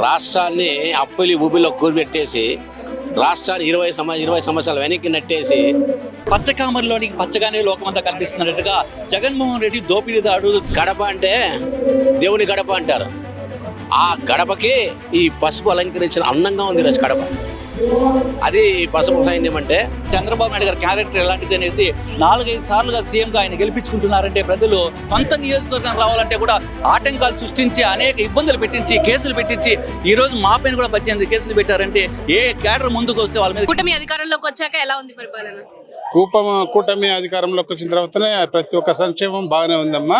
రాష్ట్రాన్ని అప్పులి ఊబిలో కూరిపెట్టేసి రాష్ట్రాన్ని ఇరవై సంవ ఇరవై సంవత్సరాలు వెనక్కి నెట్టేసి పచ్చకామరిలోని పచ్చగానే లోకమంతా కనిపిస్తున్నట్టుగా జగన్మోహన్ రెడ్డి దోపిడీదాడు గడప అంటే దేవుని గడప అంటారు. ఆ గడపకి ఈ పసుపు అలంకరించిన అందంగా ఉంది ఈరోజు గడప. అది పసుపు సైన్యం అంటే. చంద్రబాబు నాయుడు గారి క్యారెక్టర్ ఎలాంటిది అనేసి నాలుగైదు సార్లుగా సీఎంగా ఆయన గెలిపించుకుంటున్నారంటే ప్రజలు సొంత నియోజకవర్గం రావాలంటే కూడా ఆటంకాలు సృష్టించి అనేక ఇబ్బందులు పెట్టించి కేసులు పెట్టించి ఈ రోజు మా పైన కూడా పద్దెనిమిది కేసులు పెట్టారంటే ఏ క్యాడర్ ముందుకు వస్తే వాళ్ళ మీద కూటమి అధికారంలోకి వచ్చాక ఎలా ఉంది పరిపాలన? కూపం కూటమి అధికారంలోకి వచ్చిన తర్వాతనే ప్రతి ఒక్క సంక్షేమం బాగానే ఉందమ్మా.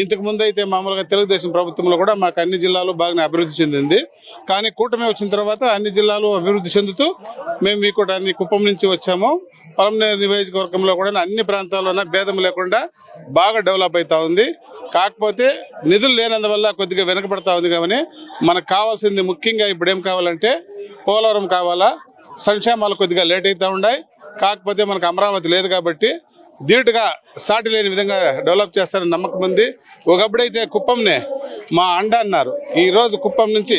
ఇంతకు ముందు అయితే మామూలుగా తెలుగుదేశం ప్రభుత్వంలో కూడా మాకు అన్ని జిల్లాలు బాగానే అభివృద్ధి చెందింది. కానీ కూటమి వచ్చిన తర్వాత అన్ని జిల్లాలు అభివృద్ధి చెందుతూ మేము ఈ కూటాన్ని కుప్పం నుంచి వచ్చాము. పలమనేరు నియోజకవర్గంలో కూడా అన్ని ప్రాంతాల్లోన భేదం లేకుండా బాగా డెవలప్ అవుతా ఉంది. కాకపోతే నిధులు లేనందువల్ల కొద్దిగా వెనకబడతా ఉంది కానీ మనకు కావాల్సింది ముఖ్యంగా ఇప్పుడు ఏం కావాలంటే పోలవరం కావాలా? సంక్షేమాలు కొద్దిగా లేట్ అవుతూ ఉన్నాయి. కాకపోతే మనకు అమరావతి లేదు కాబట్టి ధీటుగా సాటి లేని విధంగా డెవలప్ చేస్తారని నమ్మకం ఉంది. ఒకప్పుడైతే కుప్పంనే మా అండ అన్నారు. ఈరోజు కుప్పం నుంచి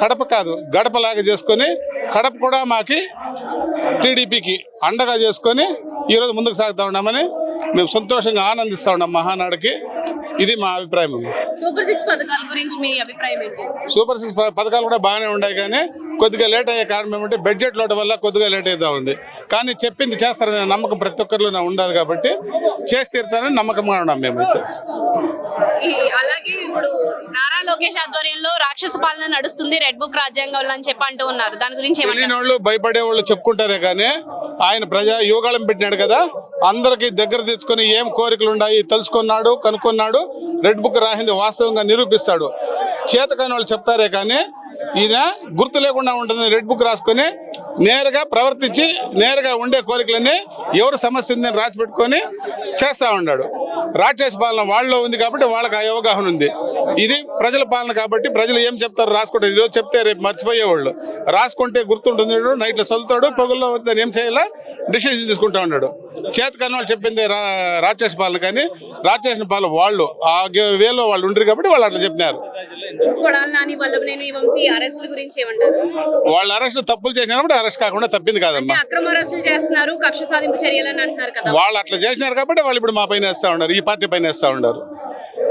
కడప కాదు గడపలాగా చేసుకొని కడప కూడా మాకి టీడీపీకి అండగా చేసుకొని ఈరోజు ముందుకు సాగుతూ ఉన్నామని మేము సంతోషంగా ఆనందిస్తూ ఉన్నాం మహానాడుకి. ఇది మా అభిప్రాయం. సూపర్ సిక్స్ పథకాల గురించి మీ అభిప్రాయం ఏంటి? సూపర్ సిక్స్ పథకాలు కూడా బాగానే ఉన్నాయి కానీ కొద్దిగా లేట్ అయ్యే కారణం ఏమంటే బడ్జెట్ లోటు వల్ల కొద్దిగా లేట్ అవుతా ఉంది. కానీ చెప్పింది చేస్తారనే నమ్మకం ప్రతి ఒక్కరిలో ఉండదు కాబట్టి చేసి తీరుతారని నమ్మకంగా ఉన్నాం మేమైతే ఈ అలాగే ఇప్పుడు నారా లోకేష్ ఆధ్వర్యంలో రాక్షస పాలన నడుస్తుంది రెడ్ బుక్ అని చెప్పి అంటూ ఉన్నారు. దాని గురించి వాళ్ళు భయపడే వాళ్ళు చెప్పుకుంటారే కానీ ఆయన ప్రజా యోగాళం పెట్టినాడు కదా అందరికి దగ్గర తెచ్చుకొని ఏం కోరికలు ఉన్నాయి తెలుసుకున్నాడు కనుక్కున్నాడు రెడ్ బుక్ రాసింది వాస్తవంగా నిరూపిస్తాడు. చేతకాని వాళ్ళు చెప్తారే కానీ ఈయన గుర్తు లేకుండా ఉంటుంది. రెడ్ బుక్ రాసుకొని నేరుగా ప్రవర్తించి నేరుగా ఉండే కోరికలన్నీ ఎవరు సమస్య ఉందని రాసి పెట్టుకొని చేస్తూ ఉన్నాడు. రాక్షస పాలన వాళ్ళలో ఉంది కాబట్టి వాళ్ళకి ఆ అవగాహన ఉంది. ఇది ప్రజల పాలన కాబట్టి ప్రజలు ఏం చెప్తారు రాసుకుంటారు. ఈరోజు చెప్తే రేపు మర్చిపోయేవాళ్ళు. రాసుకుంటే గుర్తుంటుంది నైట్లో చదువుతాడు పొగల్లో ఏం చేయాలా? డిసిషన్ తీసుకుంటా ఉన్నాడు. చేతకన్న వాళ్ళు చెప్పింది రా రాక్షస పాలన కానీ రాక్షస పాలన వాళ్ళు ఆ వేలో వాళ్ళు ఉండరు కాబట్టి వాళ్ళు అట్లా చెప్పినారు. వాళ్ళు అరెస్ట్ తప్పులు చేసినప్పుడు అరెస్ట్ కాకుండా తప్పింది కాదమ్మా. వాళ్ళు అట్లా చేసినారు కాబట్టి వాళ్ళు ఇప్పుడు మా పైన వేస్తూ ఉన్నారు ఈ పార్టీ పైన వేస్తూ ఉన్నారు.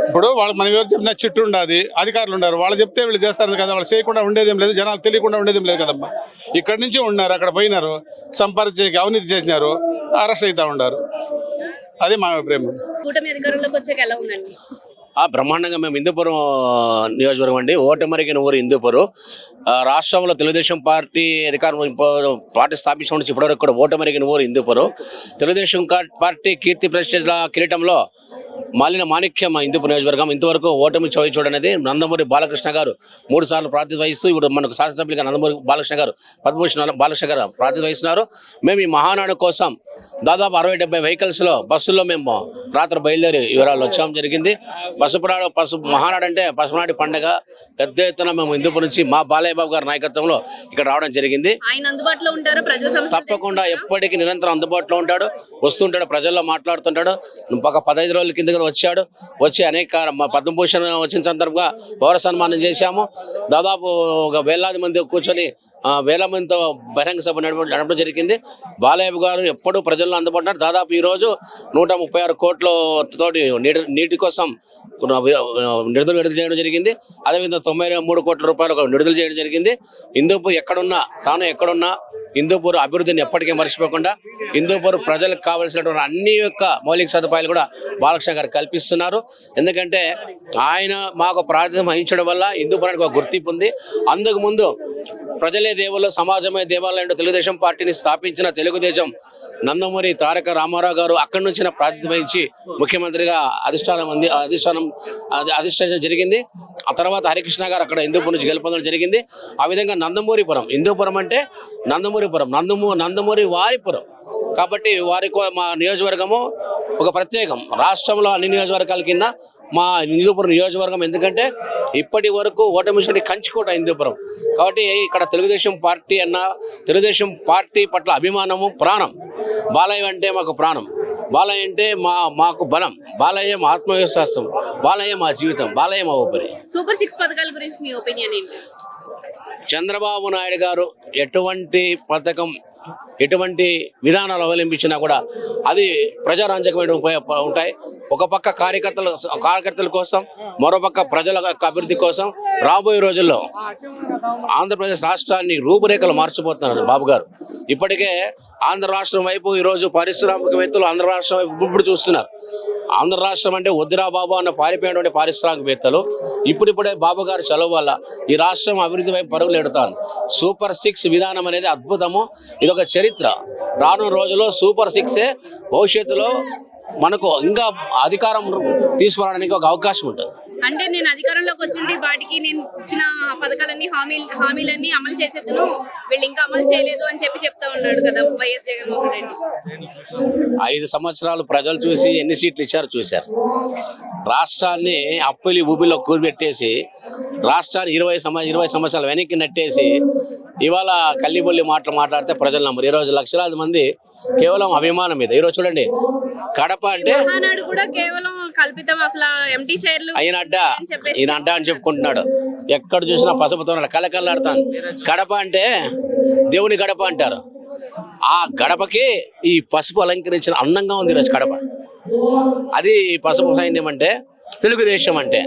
ఇప్పుడు వాళ్ళు మనం ఎవరు చెప్పినా చిట్టు ఉండాది అధికారులు ఉన్నారు వాళ్ళు చెప్తే వీళ్ళు చేస్తారు కదా వాళ్ళు చేయకుండా ఉండేదేం లేదు జనాలు తెలియకుండా ఉండేదేం లేదు కదమ్మా. ఇక్కడి నుంచి ఉన్నారు అక్కడ పోయినారు సంపాదించే అవినీతి చేసినారు అరెస్ట్ అవుతా ఉన్నారు. అది మా అభిప్రాయం కూటమి అధికారంలోకి వచ్చాక ఎలా ఉందండి? ఆ బ్రహ్మాండంగా మేము హిందూపురం నియోజకవర్గం అండి. ఓటమరిగిన ఊరు హిందూపురం ఆ, రాష్ట్రంలో తెలుగుదేశం పార్టీ అధికారం పార్టీ స్థాపించిన నుంచి ఇప్పటివరకు కూడా ఓటమరిగిన ఊరు హిందూపురం తెలుగుదేశం కా- పార్టీ కీర్తి ప్రతిష్టల కిరీటంలో మాలిన మాణిక్యం మా హిందూపురం నియోజకవర్గం. ఇంతవరకు ఓటమి చోయి చూడనేది నందమూరి బాలకృష్ణ గారు. మూడు సార్లు ప్రాతినిధ్యం వహిస్తూ ఇప్పుడు మనకు శాసనసభ్యులుగా నందమూరి బాలకృష్ణ గారు పద్మభూషణ బాలకృష్ణ గారు ప్రాతినిధ్యం వహిస్తున్నారు. మేము ఈ మహానాడు కోసం దాదాపు అరవై డెబ్బై వెహికల్స్లో బస్సుల్లో మేము రాత్రి బయలుదేరి వివరాలు వచ్చాం జరిగింది. పసుపునాడు పసుపు మహానాడు అంటే పసుపునాటి పండగ. పెద్ద ఎత్తున మేము హిందూపురం నుంచి మా బాలయ్య బాబు గారి నాయకత్వంలో ఇక్కడ రావడం జరిగింది. ఆయన అందుబాటులో ఉంటారా ప్రజల సమస్యలు తప్పకుండా? ఎప్పటికీ నిరంతరం అందుబాటులో ఉంటాడు వస్తుంటాడు ప్రజల్లో మాట్లాడుతుంటాడు. ఒక పదహైదు రోజుల కింద కూడా వచ్చాడు. వచ్చి అనేక మా పద్మభూషణ్ వచ్చిన సందర్భంగా పౌర సన్మానం చేశాము. దాదాపు ఒక వేలాది మంది కూర్చొని వేల మందితో బహిరంగ సభ నడప నడపడం జరిగింది. బాలయ్య గారు ఎప్పుడూ ప్రజల్లో అందుబాటున్నారు దాదాపు ఈ రోజు నూట ముప్పై ఆరు కోట్ల తోటి నీటి నీటి కోసం నిడుదల విడుదల చేయడం జరిగింది. అదేవిధంగా తొంభై మూడు కోట్ల రూపాయలు నిడుదల చేయడం జరిగింది. ఇందుకు ఎక్కడున్నా తాను ఎక్కడున్నా హిందూపూర్ అభివృద్ధిని ఎప్పటికీ మర్చిపోకుండా హిందూపూర్ ప్రజలకు కావలసినటువంటి అన్ని యొక్క మౌలిక సదుపాయాలు కూడా బాలకృష్ణ గారు కల్పిస్తున్నారు. ఎందుకంటే ఆయన మాకు ప్రాతినిధ్యం వహించడం వల్ల హిందూపురానికి ఒక గుర్తింపు ఉంది. అందుకు ముందు ప్రజలే దేవుళ్ళు సమాజమే దేవాలయంలో తెలుగుదేశం పార్టీని స్థాపించిన తెలుగుదేశం నందమూరి తారక రామారావు గారు అక్కడి నుంచి నా ప్రాతినిధ్యం వహించి ముఖ్యమంత్రిగా అధిష్టానం అంది అధిష్టానం అధిష్టానం జరిగింది. ఆ తర్వాత హరికృష్ణ గారు అక్కడ హిందూపురం నుంచి గెలుపొందడం జరిగింది. ఆ విధంగా నందమూరిపురం హిందూపురం అంటే నందమూరి వారిపురం నందమూ నందమూరి వారిపురం. కాబట్టి వారి మా నియోజకవర్గము ఒక ప్రత్యేకం. రాష్ట్రంలో అన్ని నియోజకవర్గాల కింద మా హిందూపురం నియోజకవర్గం ఎందుకంటే ఇప్పటి వరకు ఓటమి కంచికోట హిందూపురం. కాబట్టి ఇక్కడ తెలుగుదేశం పార్టీ అన్న తెలుగుదేశం పార్టీ పట్ల అభిమానము ప్రాణం. బాలయ్య అంటే మాకు ప్రాణం. బాలయ్య అంటే మా మాకు బలం. బాలయ్య మా ఆత్మవిశ్వాసం. బాలయ్య మా జీవితం. బాలయ్య మా ఊపిరి. సూపర్ సిక్స్ పథకాల గురించి మీ ఒపీనియన్ ఏంటి? చంద్రబాబు నాయుడు గారు ఎటువంటి పథకం ఎటువంటి విధానాలు అవలంబించినా కూడా అది ప్రజారంజకమైన ఉంటాయి. ఒక పక్క కార్యకర్తల కార్యకర్తల కోసం మరోపక్క ప్రజల అభివృద్ధి కోసం రాబోయే రోజుల్లో ఆంధ్రప్రదేశ్ రాష్ట్రాన్ని రూపురేఖలు మార్చిపోతున్నారు బాబు గారు. ఇప్పటికే ఆంధ్ర రాష్ట్రం వైపు ఈరోజు పారిశ్రామికవేత్తలు ఆంధ్ర రాష్ట్రం వైపు ఇప్పుడు చూస్తున్నారు. ఆంధ్ర రాష్ట్రం అంటే వద్దురా బాబు అన్న పారిపోయినటువంటి పారిశ్రామికవేత్తలు ఇప్పుడిప్పుడే బాబు గారు చదువు వల్ల ఈ రాష్ట్రం అభివృద్ధి వైపు పరుగులు ఎడుతాను సూపర్ సిక్స్ విధానం అనేది అద్భుతము. ఇది ఒక చరిత్ర. రానున్న రోజుల్లో సూపర్ సిక్సే భవిష్యత్తులో మనకు ఇంకా అధికారం తీసుకురావడానికి ఒక అవకాశం ఉంటుంది. అంటే నేను అధికారంలోకి వచ్చిండి వాటికి నేను ఇచ్చిన పథకాలన్నీ హామీ హామీలన్నీ అమలు చేసేద్దును వీళ్ళు ఇంకా అమలు చేయలేదు అని చెప్పి చెప్తా ఉన్నాడు కదా వైఎస్ జగన్మోహన్ రెడ్డి. ఐదు సంవత్సరాలు ప్రజలు చూసి ఎన్ని సీట్లు ఇచ్చారో చూశారు. రాష్ట్రాన్ని అప్పులి ఊబిలో కూర్పెట్టేసి రాష్ట్రాన్ని ఇరవై సంవ ఇరవై సంవత్సరాలు వెనక్కి నెట్టేసి ఇవాళ కల్లిబొల్లి మాటలు మాట్లాడితే ప్రజలు నమ్మరు. ఈరోజు లక్షలాది మంది కేవలం అభిమానం మీద. ఈరోజు చూడండి కడప అంటే ఆయన అడ్డ. ఈయన అడ్డ అని చెప్పుకుంటున్నాడు. ఎక్కడ చూసినా పసుపుతో కలకల్లాడుతాను గడప అంటే దేవుని గడప అంటారు. ఆ గడపకి ఈ పసుపు అలంకరించిన అందంగా ఉంది ఈరోజు కడప. అది పసుపు సైన్యం అంటే తెలుగుదేశం అంటే.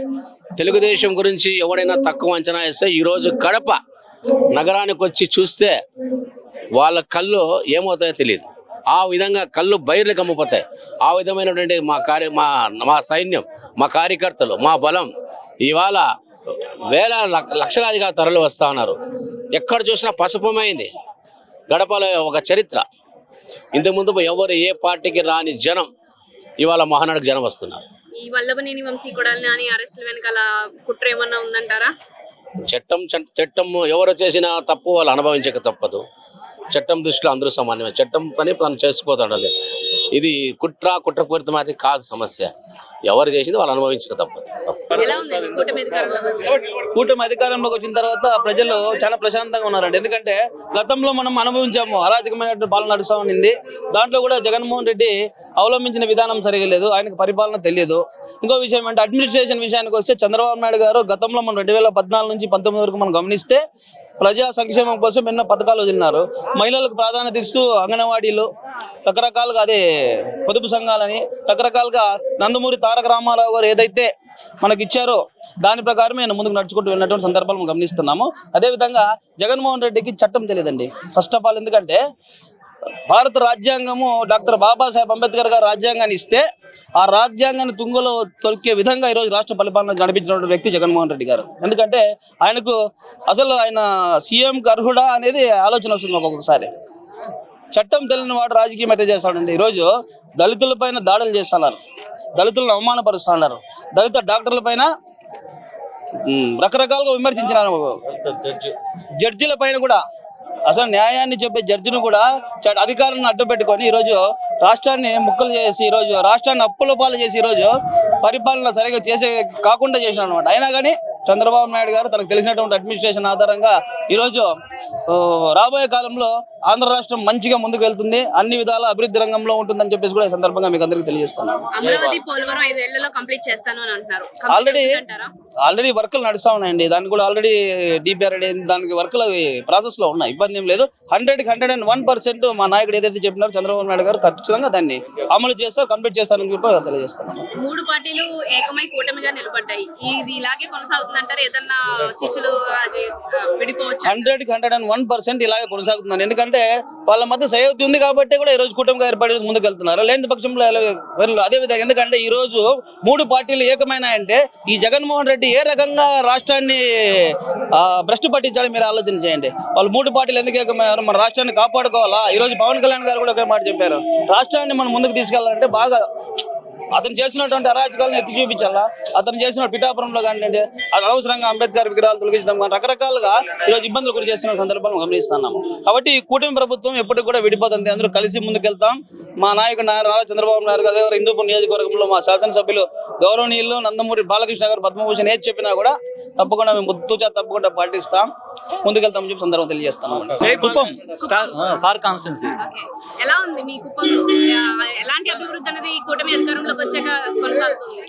తెలుగుదేశం గురించి ఎవడైనా తక్కువ అంచనా వేస్తే ఈరోజు కడప నగరానికి వచ్చి చూస్తే వాళ్ళ కళ్ళు ఏమవుతాయో తెలియదు ఆ విధంగా కళ్ళు బయర్లు కమ్మిపోతాయి. ఆ విధమైనటువంటి మా కార్య మా మా సైన్యం మా కార్యకర్తలు మా బలం ఇవాళ వేల లక్షలాదిగా తరలి వస్తూ ఉన్నారు. ఎక్కడ చూసినా పసుపమైంది. గడపలో ఒక చరిత్ర. ఇంతకుముందు ఎవరు ఏ పార్టీకి రాని జనం ఇవాళ మహానాడుకు జనం వస్తున్నారు. ఈ వల్లభనేని వంశీ కొడాలని అని అరెస్టుల వెనకాల కుట్ర ఏమన్నా ఉందంటారా? చట్టం చట్టం ఎవరు చేసినా తప్పు వాళ్ళు అనుభవించక తప్పదు. చట్టం దృష్టిలో అందరూ సమానమే. చట్టం పని తను చేసుకోతాడు ఇది కుట్ర కుట్రపూరితం అది కాదు సమస్య. ఎవరు చేసింది వాళ్ళు అనుభవించక తప్పదు. కూటమి అధికారంలోకి వచ్చిన తర్వాత ప్రజలు చాలా ప్రశాంతంగా ఉన్నారండి. ఎందుకంటే గతంలో మనం అనుభవించాము అరాజకమైనటువంటి పాలన నడుస్తా ఉన్నింది. దాంట్లో కూడా జగన్మోహన్ రెడ్డి అవలంబించిన విధానం సరిగా లేదు ఆయనకు పరిపాలన తెలియదు. ఇంకో విషయం అంటే అడ్మినిస్ట్రేషన్ విషయానికి వస్తే చంద్రబాబు నాయుడు గారు గతంలో మనం రెండు వేల పద్నాలుగు నుంచి పంతొమ్మిది వరకు మనం గమనిస్తే ప్రజా సంక్షేమం కోసం ఎన్నో పథకాలు వదిలినారు. మహిళలకు ప్రాధాన్యత ఇస్తూ అంగన్వాడీలు రకరకాలుగా అదే పొదుపు సంఘాలని రకరకాలుగా నందమూరి తారక రామారావు గారు ఏదైతే మనకి ఇచ్చారో దాని ప్రకారమే ముందుకు నడుచుకుంటూ వెళ్ళినటువంటి సందర్భాలు మనం గమనిస్తున్నాము. అదేవిధంగా జగన్మోహన్ రెడ్డికి చట్టం తెలియదండి. ఫస్ట్ ఆఫ్ ఆల్ ఎందుకంటే భారత రాజ్యాంగము డాక్టర్ బాబాసాహెబ్ అంబేద్కర్ గారు రాజ్యాంగాన్ని ఇస్తే ఆ రాజ్యాంగాన్ని తుంగలో తొక్కే విధంగా ఈరోజు రాష్ట్ర పరిపాలన నడిపించిన వ్యక్తి జగన్మోహన్ రెడ్డి గారు. ఎందుకంటే ఆయనకు అసలు ఆయన సీఎంకి అర్హుడా అనేది ఆలోచన వస్తుంది ఒక్కొక్కసారి చట్టం తెలియని వాడు రాజకీయం ఎట్లా చేస్తాడండి? ఈరోజు దళితుల పైన దాడులు చేస్తున్నారు. దళితులను అవమానపరుస్తున్నారు. దళిత డాక్టర్ల పైన రకరకాలుగా విమర్శించినారు జడ్జిల పైన కూడా అసలు న్యాయాన్ని చెప్పే జడ్జిని కూడా చ- అధికారాన్ని అడ్డు పెట్టుకొని ఈరోజు రాష్ట్రాన్ని ముక్కలు చేసి ఈరోజు రాష్ట్రాన్ని అప్పుల పాలు చేసి ఈరోజు పరిపాలన సరిగా చేసే కాకుండా చేసిన అనమాట అయినా కానీ చంద్రబాబు నాయుడు గారు తనకు తెలిసినటువంటి అడ్మినిస్ట్రేషన్ ఆధారంగా ఈరోజు రాబోయే కాలంలో ఆంధ్ర రాష్ట్రం మంచిగా ముందుకు వెళ్తుంది అన్ని విధాల అభివృద్ధి రంగంలో ఉంటుందని చెప్పేసి కూడా ఈ సందర్భంగా మీకు అందరికీ Complete ఆల్రెడీ? ఆల్రెడీ వర్కులు నడుస్తా ఉన్నాయండి. దానికి కూడా ఆల్రెడీ డిపిఆర్ దానికి వర్కులు ప్రాసెస్లో ఉన్నాయి. ఇబ్బంది ఏం లేదు. Hundred hundred and one percent మా నాయకుడు ఏదైతే చెప్పినారో చంద్రబాబు నాయుడు గారు ఖచ్చితంగా దాన్ని అమలు చేస్తారు కంప్లీట్ చేస్తారని చెప్పి తెలియజేస్తున్నాను మూడు పార్టీలు ఏకమై కూటమిగా నిలబడ్డాయి. ఇది ఇలాగే ఏదన్నా చిచ్చులు విడిపోవచ్చు. Hundred hundred and one percent ఇలాగే కొనసాగుతున్నాను ఎందుకంటే వాళ్ళ మధ్య సయోధ్య ఉంది కాబట్టి కూడా ఈ రోజు కుటుంబంగా ఏర్పడి ముందుకు వెళ్తున్నారు లేని పక్షంలో అదే విధంగా ఎందుకంటే ఈ రోజు మూడు పార్టీలు ఏకమైనాయంటే ఈ జగన్మోహన్ రెడ్డి ఏ రకంగా రాష్ట్రాన్ని భ్రష్టు పట్టించాడో మీరు ఆలోచన చేయండి. వాళ్ళు మూడు పార్టీలు ఎందుకు ఏకమయ్యారు? మన రాష్ట్రాన్ని కాపాడుకోవాలా? ఈ రోజు పవన్ కళ్యాణ్ గారు కూడా ఒకే మాట చెప్పారు. రాష్ట్రాన్ని మనం ముందుకు తీసుకెళ్ళాలంటే బాగా అతను చేసినటువంటి అరాచకాలను ఎత్తి చూపించాలా? అతను చేసిన పిఠాపురంలో కానివ్వండి అది అనవసరంగా అంబేద్కర్ విగ్రహాలు తొలగించడం కానీ రకరకాలుగా ఈరోజు ఇబ్బందులు గురి చేస్తున్న సందర్భాలను గమనిస్తున్నాము. కాబట్టి ఈ కూటమి ప్రభుత్వం ఎప్పటికి కూడా విడిపోతుంది. అందరూ కలిసి ముందుకెళ్తాం. మా నాయకుడు నారా నారా చంద్రబాబు నాయుడు గారు హిందూపూర్ నియోజకవర్గంలో మా శాసనసభ్యులు గౌరవనీయులు నందమూరి బాలకృష్ణ గారు పద్మభూషణ్ ఏది చెప్పినా కూడా తప్పకుండా మేము ముద్దుచా తప్పకుండా పాటిస్తాం. ముందుకెళ్తామని చెప్పి సందర్భం తెలియజేస్తాను. కుప్పం. స్టార్ ఆ, సార్ కాన్స్టిట్యున్సీ. ఓకే. ఎలా ఉంది మీ కుప్పంలో? ఆ, ఎలాంటి అభివృద్ధి అనేది కూటమి అధికారంలోకి వచ్చాక కొనసాగుతుంది.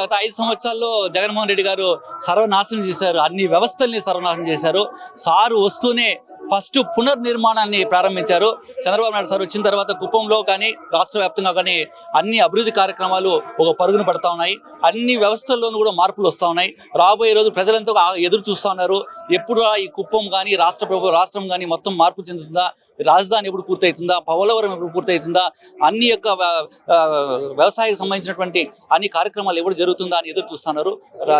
గత ఐదు సంవత్సరాల్లో జగన్మోహన్ రెడ్డి గారు సర్వనాశనం చేశారు. అన్ని వ్యవస్థల్ని సర్వనాశనం చేశారు. సారు వస్తూనే ఫస్ట్ పునర్నిర్మాణాన్ని ప్రారంభించారు. చంద్రబాబు నాయుడు సార్ వచ్చిన తర్వాత కుప్పంలో కానీ రాష్ట్ర వ్యాప్తంగా కానీ అన్ని అభివృద్ధి కార్యక్రమాలు ఒక పరుగున పడతా ఉన్నాయి. అన్ని వ్యవస్థల్లోనూ కూడా మార్పులు వస్తూ ఉన్నాయి. రాబోయే రోజు ప్రజలంతా ఎదురు చూస్తూ ఉన్నారు. ఎప్పుడు ఈ కుప్పం కానీ రాష్ట్ర ప్రభు రాష్ట్రం కానీ మొత్తం మార్పు చెందుతుందా? రాజధాని ఎప్పుడు పూర్తవుతుందా పోలవరం ఎప్పుడు పూర్తవుతుందా అన్ని యొక్క వ్యవసాయకు సంబంధించినటువంటి అన్ని కార్యక్రమాలు ఎప్పుడు జరుగుతుందా అని ఎదురు చూస్తున్నారు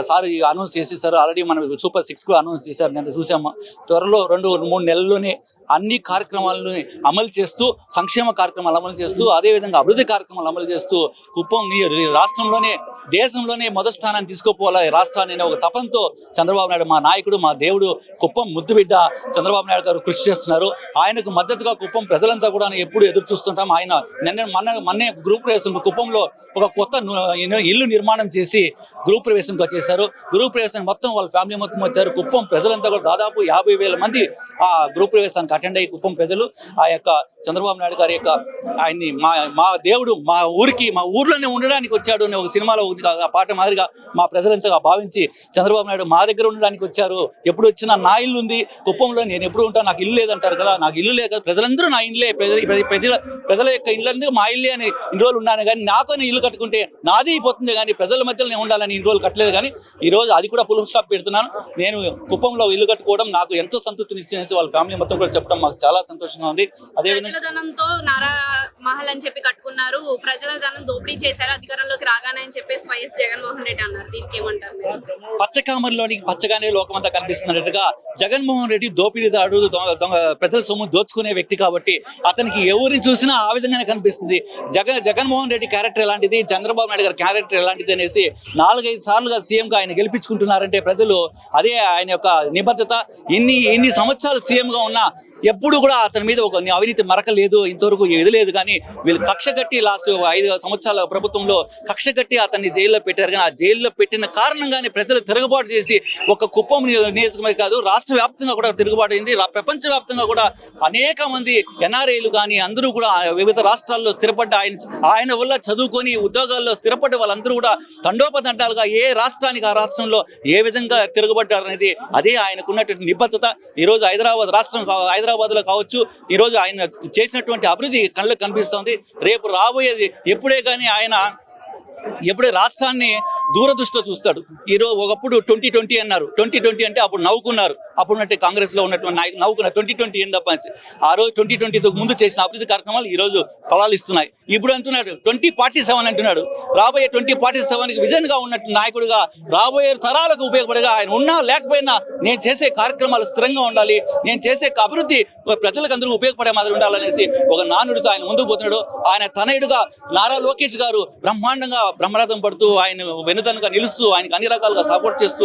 సార్ అనౌన్స్ చేసేసారు. ఆల్రెడీ మనం సూపర్ సిక్స్ కూడా అనౌన్స్ చేశారు. నేను చూసాము. త్వరలో రెండు మూడు నెలలు నెలలోనే అన్ని కార్యక్రమాలను అమలు చేస్తూ సంక్షేమ కార్యక్రమాలు అమలు చేస్తూ అదేవిధంగా అభివృద్ధి కార్యక్రమాలు అమలు చేస్తూ కుప్పం రాష్ట్రంలోనే దేశంలోనే మొదటి స్థానాన్ని తీసుకుపోవాలి రాష్ట్రాన్ని అనే ఒక తపంతో చంద్రబాబు నాయుడు మా నాయకుడు మా దేవుడు కుప్పం ముద్దుబిడ్డ చంద్రబాబు నాయుడు గారు కృషి చేస్తున్నారు. ఆయనకు మద్దతుగా కుప్పం ప్రజలంతా కూడా ఎప్పుడు ఎదురు చూస్తుంటాం. ఆయన నిన్న మొన్న మొన్నే గ్రూప్ ప్రవేశం కుప్పంలో ఒక కొత్త ఇల్లు- నిర్మాణం చేసి గ్రూప్ ప్రవేశంగా చేశారు గ్రూప్ ప్రవేశం మొత్తం వాళ్ళ ఫ్యామిలీ మొత్తం వచ్చారు. కుప్పం ప్రజలంతా కూడా దాదాపు యాభై వేల మంది ఆ గ్రూప్ ప్రవేశానికి అటెండ్ అయ్యి కుప్పం ప్రజలు ఆ యొక్క చంద్రబాబు నాయుడు గారి యొక్క ఆయన్ని మా మా దేవుడు మా ఊరికి మా ఊర్లోనే ఉండడానికి వచ్చాడు అనే ఒక సినిమాలో ఉంది ఆ పాట మాదిరిగా మా ప్రజలంతా భావించి చంద్రబాబు నాయుడు మా దగ్గర ఉండడానికి వచ్చారు. ఎప్పుడు వచ్చినా నా ఇల్లు ఉంది కుప్పంలో నేను ఎప్పుడు ఉంటాను నాకు ఇల్లు లేదంటారు కదా నాకు ఇల్లు లేక ప్రజలందరూ నా ఇల్లే ప్రజల ప్రజల యొక్క ఇల్లు మా ఇల్లే అని ఇన్ని రోజులు ఉన్నాను కానీ నాతో ఇల్లు కట్టుకుంటే నాది అయిపోతుంది కానీ ప్రజల మధ్యలో నేను ఉండాలని ఇన్ని రోజులు కట్టలేదు కానీ ఈ రోజు అది కూడా ఫుల్ స్టాప్ పెడుతున్నాను. నేను కుప్పంలో ఇల్లు కట్టుకోవడం నాకు ఎంతో సంతృప్తిని ఇచ్చేసి వాళ్ళ ఫ్యామిలీ మొత్తం కూడా చెప్పడం మాకు చాలా సంతోషంగా ఉంది. ప్రజల ధనంతో నారా మహల్ అని చెప్పి కట్టుకున్నారు. ప్రజల ధనం దోపిడీ చేశారు అధికారంలోకి రాగానే అని చెప్పేసి వైఎస్ జగన్మోహన్ రెడ్డి అన్నారు. దీనికి ఏమంటారు మీరు? పచ్చకామరిలోనికి పచ్చగానే లోకమంతా కనిపిస్తున్నట్టుగా జగన్మోహన్ రెడ్డి దోపిడీదాడు ప్రజల సొమ్ము దోచుకునే వ్యక్తి కాబట్టి అతనికి ఎవరిని చూసినా ఆ విధంగానే కనిపిస్తుంది. జగన్ జగన్మోహన్ రెడ్డి క్యారెక్టర్ ఎలాంటిది? చంద్రబాబు నాయుడు గారి క్యారెక్టర్ ఎలాంటిది అనేసి నాలుగైదు సార్లుగా సీఎంగా ఆయన గెలిపించుకుంటున్నారంటే ప్రజలు అదే ఆయన యొక్క నిబద్ధత. ఇన్ని ఇన్ని సంవత్సరాలు సీఎంగా ఉన్నా ఎప్పుడు కూడా అతని మీద ఒక అవినీతి మరక లేదు ఇంతవరకు ఇది లేదు. కానీ వీళ్ళు కక్ష కట్టి లాస్ట్ ఐదు సంవత్సరాల ప్రభుత్వంలో కక్ష కట్టి అతన్ని జైల్లో పెట్టారు. కానీ ఆ జైల్లో పెట్టిన కారణంగానే ప్రజలు తిరుగుబాటు చేసి ఒక కుప్పం నియోజకమే కాదు రాష్ట్ర వ్యాప్తంగా కూడా తిరుగుబాటు అయింది ప్రపంచవ్యాప్తంగా ప్రపంచ వ్యాప్తంగా కూడా అనేక మంది ఎన్ఆర్ఐలు కానీ అందరూ కూడా వివిధ రాష్ట్రాల్లో స్థిరపడ్డ ఆయన ఆయన వల్ల చదువుకొని ఉద్యోగాల్లో స్థిరపడ్డ వాళ్ళందరూ కూడా తండోపతండాలుగా ఏ రాష్ట్రానికి ఆ రాష్ట్రంలో ఏ విధంగా తిరగబడ్డారనేది అదే ఆయనకున్నటువంటి నిబద్ధత. ఈరోజు హైదరాబాద్ రాష్ట్రం హైదరాబాద్ హైదరాబాద్లో కావచ్చు ఈరోజు ఆయన చేసినటువంటి అభివృద్ధి కళ్ళకు కనిపిస్తోంది. రేపు రాబోయేది ఎప్పుడే కానీ ఆయన ఎప్పుడే రాష్ట్రాన్ని దూరదృష్టిలో చూస్తాడు. ఈరోజు ఒకప్పుడు ట్వంటీ ట్వంటీ అన్నారు. ట్వంటీ ట్వంటీ అంటే అప్పుడు నవ్వుకున్నారు. అప్పుడు ఉన్నట్టు కాంగ్రెస్లో ఉన్నటువంటి నాయకులు నవ్వుకున్నారు ట్వంటీ ట్వంటీ ఏం తప్ప ఆ రోజు ట్వంటీ ట్వంటీతో ముందు చేసిన అభివృద్ధి కార్యక్రమాలు ఈ రోజు ఫలాలు ఇస్తున్నాయి. ఇప్పుడు అంటున్నాడు ట్వంటీ ఫార్టీ సెవెన్ అంటున్నాడు. రాబోయే ట్వంటీ ఫార్టీ సెవెన్కి విజన్గా ఉన్నట్టు నాయకుడిగా రాబోయే తరాలకు ఉపయోగపడగా ఆయన ఉన్నా లేకపోయినా నేను చేసే కార్యక్రమాలు స్థిరంగా ఉండాలి. నేను చేసే అభివృద్ధి ప్రజలకు అందరూ ఉపయోగపడే మాదిరి ఉండాలనేసి ఒక నానుడితో ఆయన ముందుకు పోతున్నాడు. ఆయన తనయుడుగా నారా లోకేష్ గారు బ్రహ్మాండంగా బ్రహ్మరథం పడుతూ ఆయన వెన్నుదన్నుగా నిలుస్తూ ఆయనకు అన్ని రకాలుగా సపోర్ట్ చేస్తూ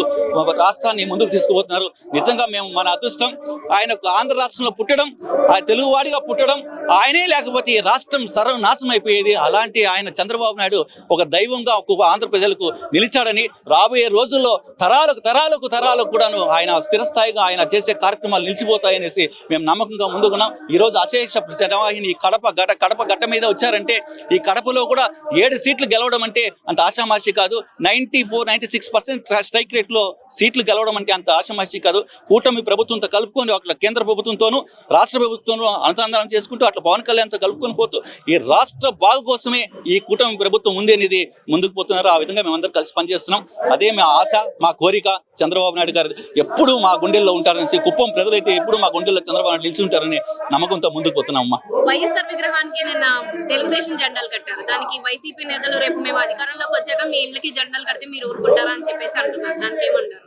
రాష్ట్రాన్ని ముందుకు తీసుకుపోతున్నారు. నిజంగా మేము మన అదృష్టం ఆయనకు ఆంధ్ర రాష్ట్రంలో పుట్టడం ఆ తెలుగువాడిగా పుట్టడం ఆయనే లేకపోతే ఈ రాష్ట్రం సర్వనాశనం అయిపోయేది. అలాంటి ఆయన చంద్రబాబు నాయుడు ఒక దైవంగా ఒక ఆంధ్ర ప్రజలకు నిలిచాడని రాబోయే రోజుల్లో తరాలకు తరాలకు తరాలకు కూడాను ఆయన స్థిరస్థాయిగా ఆయన చేసే కార్యక్రమాలు నిలిచిపోతాయనేసి మేము నమ్మకంగా ముందుకున్నాం. ఈ రోజు అశేష జనవాహిని ఈ కడప గట కడప గట్ట మీద వచ్చారంటే ఈ కడపలో కూడా ఏడు సీట్లు గెలవడం అంటే అంత ఆషామాషి కాదు. Ninety four ninety six percent strike రేట్లో సీట్లు గెలవడం అంటే అంత ఆషామాషి కాదు. కూటమి ప్రభుత్వంతో కలుపుకొని అట్లా కేంద్ర ప్రభుత్వంతోనూ రాష్ట్ర ప్రభుత్వంలో అనుసంధానం చేసుకుంటూ అట్లా పవన్ కళ్యాణ్తో కలుపుకొని పోతూ ఈ రాష్ట్ర బాగు కోసమే ఈ కూటమి ప్రభుత్వం ఉంది అనేది ముందుకు పోతున్నారు. ఆ విధంగా మేమందరం కలిసి పనిచేస్తున్నాం. అదే మా ఆశ మా కోరిక చంద్రబాబు నాయుడు గారు ఎప్పుడు మా గుండెల్లో ఉంటారనేసి కుప్పం ప్రజలైతే ఎప్పుడు మా గుండెల్లో చంద్రబాబు నాయుడు నిలిచి ఉంటారని నమ్మకంతో ముందుకు పోతున్నాం అమ్మా వైఎస్ఆర్ విగ్రహానికి నిన్న తెలుగుదేశం జెండాలు కట్టారు. దానికి వైసీపీ నేతలు రేపు మేము అధికారంలోకి వచ్చాక మీ ఇళ్ళకి జెండాలు కడితే మీరు ఊరుకుంటారా అని చెప్పేసి అంటున్నారు. దానికి ఏమంటారు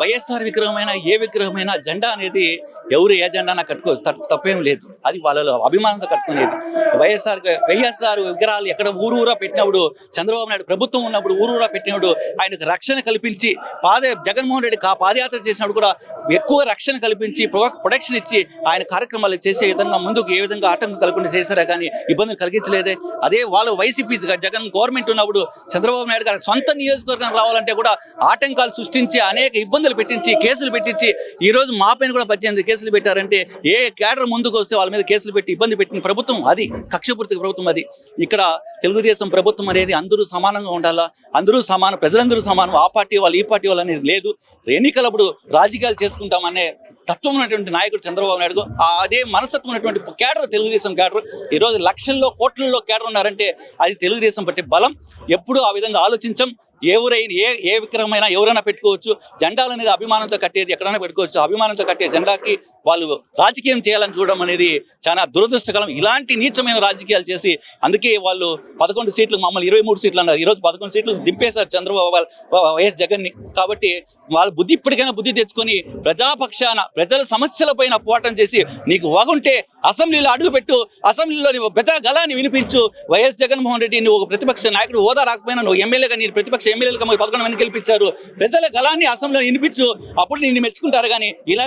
వైఎస్ఆర్ విగ్రహమైన ఏ విగ్రహమైన జెండా అనేది ఎవరు ఏ జెండా కట్టుకో తప్పేం లేదు. అది వాళ్ళలో అభిమానంతో కట్టుకునేది. వైఎస్ఆర్ వైఎస్ఆర్ విగ్రహాలు ఎక్కడ ఊరు ఊరా పెట్టినప్పుడు చంద్రబాబు నాయుడు ప్రభుత్వం ఉన్నప్పుడు ఊరు పెట్టినప్పుడు ఆయనకు రక్షణ కల్పించి పాద జగన్మోహన్ రెడ్డి కా- పాదయాత్ర చేసినప్పుడు కూడా ఎక్కువ రక్షణ కల్పించి ప్రొటెక్షన్ ఇచ్చి ఆయన కార్యక్రమాలు చేసే విధంగా ముందుకు ఏ విధంగా ఆటంకం కలగకుండా చేశారా కానీ ఇబ్బందులు కలిగించలేదే. అదే వాళ్ళు వైసీపీ జగన్ గవర్నమెంట్ ఉన్నప్పుడు చంద్రబాబు నాయుడు గారి సొంత నియోజకవర్గానికి రావాలంటే కూడా ఆటంకాలు సృష్టించి అనేక ఇబ్బందులు పెట్టించి కేసులు పెట్టించి ఈ రోజు మా పైన కూడా పద్దెనిమిది కేసులు పెట్టారంటే ఏ క్యాడర్ ముందుకు వస్తే వాళ్ళ మీద కేసులు పెట్టి ఇబ్బంది పెట్టిన ప్రభుత్వం అది కక్షపూర్తి ప్రభుత్వం అది. ఇక్కడ తెలుగుదేశం ప్రభుత్వం అనేది అందరూ సమానంగా ఉండాలా? అందరూ సమానం ప్రజలందరూ సమానం ఆ పార్టీ వాళ్ళు ఈ పార్టీ వాళ్ళు అనేది లేదు. ఎన్నికలప్పుడు రాజకీయాలు చేసుకుంటామనే తత్వం ఉన్నటువంటి నాయకుడు చంద్రబాబు నాయుడు అదే మనస్తత్వం ఉన్నటువంటి కేడర్ తెలుగుదేశం కేడర్ ఈరోజు లక్షల్లో కోట్లలో కేడర్ ఉన్నారంటే అది తెలుగుదేశం పట్టే బలం. ఎప్పుడూ ఆ విధంగా ఆలోచించం. ఎవరైనా ఏ ఏ విక్రమైనా ఎవరైనా పెట్టుకోవచ్చు. జెండాలు అనేది అభిమానంతో కట్టేది ఎక్కడైనా పెట్టుకోవచ్చు. అభిమానంతో కట్టే జెండాకి వాళ్ళు రాజకీయం చేయాలని చూడడం అనేది చాలా దురదృష్టకరం. ఇలాంటి నీచమైన రాజకీయాలు చేసి అందుకే వాళ్ళు పదకొండు సీట్లు మమ్మల్ని ఇరవై మూడు సీట్లు అన్నారు. ఈరోజు పదకొండు సీట్లు దింపేశారు చంద్రబాబు వాళ్ళ- వైఎస్ జగన్ని. కాబట్టి వాళ్ళ బుద్ధి ఇప్పటికైనా బుద్ధి తెచ్చుకొని ప్రజాపక్షాన ప్రజల సమస్యలపైన పోరాటం చేసి నీకు వాగుంటే అసెంబ్లీలో అడుగుపెట్టు అసెంబ్లీలో నీ ప్రజా గలాన్ని వినిపించు. వైఎస్ జగన్మోహన్ రెడ్డి నువ్వు ప్రతిపక్ష నాయకుడు హోదా రాకపోయినా నువ్వు ఎమ్మెల్యేగా నీ ప్రతిపక్ష ఎమ్మెల్యేలుగా మరి పదకొండు మంది గెలిపించారు? ప్రజల గలాన్ని అసెంబ్లీలో వినిపించు అప్పుడు నిన్ను మెచ్చుకుంటారు కానీ ఇలా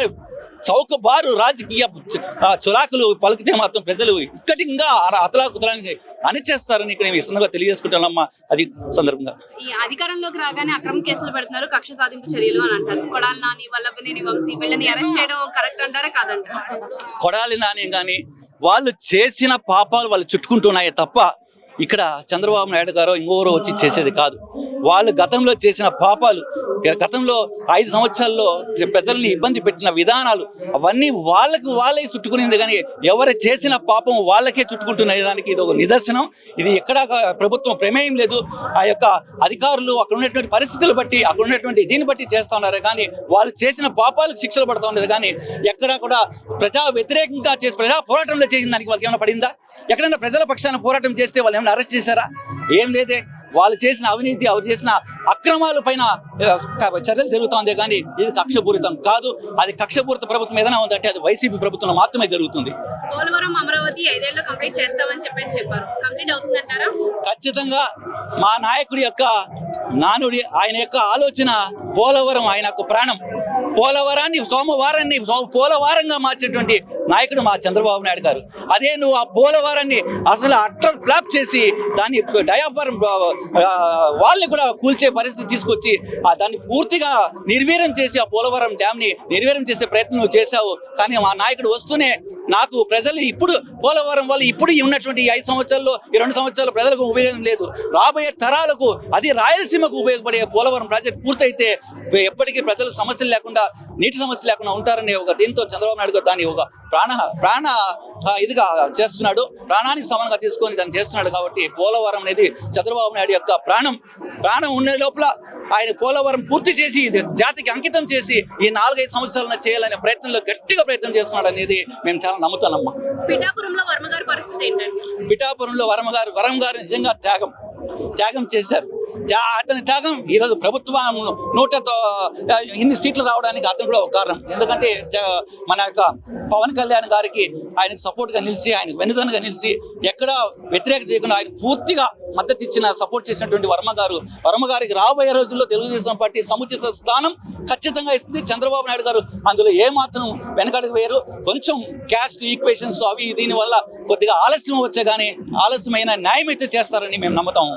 చౌకబారు రాజకీయ చ- ఆ చురాకులు పలికితే మాత్రం ప్రజలు ఇక్కటిగా అతలాకుతలానికి అణిచేస్తారని ఇక్కడ ఈ సందర్భంగా తెలియజేసుకుంటానమ్మా అది సందర్భంగా. ఈ అధికారంలోకి రాగానే అక్రమ కేసులు పెడుతున్నారు కక్ష సాధింపు చర్యలు అని అంటారు. కొడాలి నాని వల్లభనేని వంశీ వీళ్ళని అరెస్ట్ చేయడం కరెక్ట్ అంటారా కాదంటారా? కొడాలి నాని కానీ వాళ్ళు చేసిన పాపాలు వాళ్ళు చుట్టుకుంటున్నాయే తప్ప ఇక్కడ చంద్రబాబు నాయుడు గారు ఇంకోరో వచ్చి చేసేది కాదు. వాళ్ళు గతంలో చేసిన పాపాలు గతంలో ఐదు సంవత్సరాల్లో ప్రజల్ని ఇబ్బంది పెట్టిన విధానాలు అవన్నీ వాళ్ళకి వాళ్ళే చుట్టుకునేది కానీ ఎవరు చేసిన పాపం వాళ్ళకే చుట్టుకుంటున్న దానికి ఇది ఒక నిదర్శనం. ఇది ఎక్కడా ప్రభుత్వం ప్రమేయం లేదు. ఆ యొక్క అధికారులు అక్కడ ఉన్నటువంటి పరిస్థితులు బట్టి అక్కడ ఉన్నటువంటి దీన్ని బట్టి చేస్తూ ఉన్నారు కానీ వాళ్ళు చేసిన పాపాలకు శిక్షలు పడుతూ ఉండదు కానీ ఎక్కడా కూడా ప్రజా వ్యతిరేకంగా చేసి ప్రజా పోరాటంలో చేసిన దానికి వాళ్ళకి ఏమైనా పడిందా? ఎక్కడైనా ప్రజల పక్షాన పోరాటం చేస్తే వాళ్ళు వాళ్ళని అరెస్ట్ చేశారా? ఏం లేదే. వాళ్ళు చేసిన అవినీతి అవి చేసిన అక్రమాల పైన చర్యలు జరుగుతుంది కానీ ఇది కక్షపూరితం కాదు. అది కక్షపూరిత ప్రభుత్వం ఏదైనా ఉందంటే అది వైసీపీ ప్రభుత్వం మాత్రమే జరుగుతుంది. ఖచ్చితంగా మా నాయకుడి యొక్క నానుడి ఆయన యొక్క ఆలోచన పోలవరం ఆయన యొక్క ప్రాణం. పోలవరాన్ని సోమవారాన్ని పోలవారంగా మార్చేటువంటి నాయకుడు మా చంద్రబాబు నాయుడు గారు. అదే నువ్వు ఆ పోలవారాన్ని అసలు అట్టర్ ఫ్లాప్ చేసి దాన్ని డయాఫార్మ్ వాళ్ళని కూడా కూల్చే పరిస్థితి తీసుకొచ్చి ఆ దాన్ని పూర్తిగా నిర్వీర్యం చేసి ఆ పోలవరం డ్యామ్ని నిర్వీర్యం చేసే ప్రయత్నం నువ్వు చేశావు. కానీ మా నాయకుడు వస్తూనే నాకు ప్రజలు ఇప్పుడు పోలవరం వల్ల ఇప్పుడు ఉన్నటువంటి ఈ ఐదు సంవత్సరాల్లో ఈ రెండు సంవత్సరాలు ప్రజలకు ఉపయోగం లేదు. రాబోయే తరాలకు అది రాయలసీమకు ఉపయోగపడే పోలవరం ప్రాజెక్ట్ పూర్తయితే ఎప్పటికీ ప్రజలు సమస్యలు లేకుండా నీటి సమస్య లేకుండా ఉంటారనే ఒక దీంతో చంద్రబాబు నాయుడు దాన్ని ఒక ప్రాణ ప్రాణ ఇదిగా చేస్తున్నాడు. ప్రాణానికి సమానంగా తీసుకొని దాన్ని చేస్తున్నాడు కాబట్టి పోలవరం అనేది చంద్రబాబు నాయుడు యొక్క ప్రాణం. ప్రాణం ఉండే లోపల ఆయన పోలవరం పూర్తి చేసి జాతికి అంకితం చేసి ఈ నాలుగైదు సంవత్సరాలను చేయాలనే ప్రయత్నంలో గట్టిగా ప్రయత్నం చేస్తున్నాడు అనేది మేము చాలా నమ్ముతానమ్మా. పిఠాపురంలో వర్మ గారి పరిస్థితి ఏంటండి? పిఠాపురంలో వరమ గారు వరం గారు నిజంగా త్యాగం. త్యాగం చేశారు. అతని త్యాగం ఈరోజు ప్రభుత్వం నూట ఇన్ని సీట్లు రావడానికి అతను కూడా ఒక కారణం. ఎందుకంటే మన యొక్క పవన్ కళ్యాణ్ గారికి ఆయనకు సపోర్ట్గా నిలిచి ఆయన వెనుదనగా నిలిచి ఎక్కడ వ్యతిరేక చేయకుండా ఆయన పూర్తిగా మద్దతు ఇచ్చిన సపోర్ట్ చేసినటువంటి వర్మ గారు వర్మ గారికి రాబోయే రోజుల్లో తెలుగుదేశం పార్టీ సముచిత స్థానం ఖచ్చితంగా ఇస్తుంది. చంద్రబాబు నాయుడు గారు అందులో ఏ మాత్రం వెనకడుగు వేయరు. కొంచెం క్యాస్ట్ ఈక్వేషన్స్ అవి దీని వల్ల కొద్దిగా ఆలస్యం వచ్చే కానీ ఆలస్యమైన న్యాయం అయితే చేస్తారని మేము నమ్ముతాము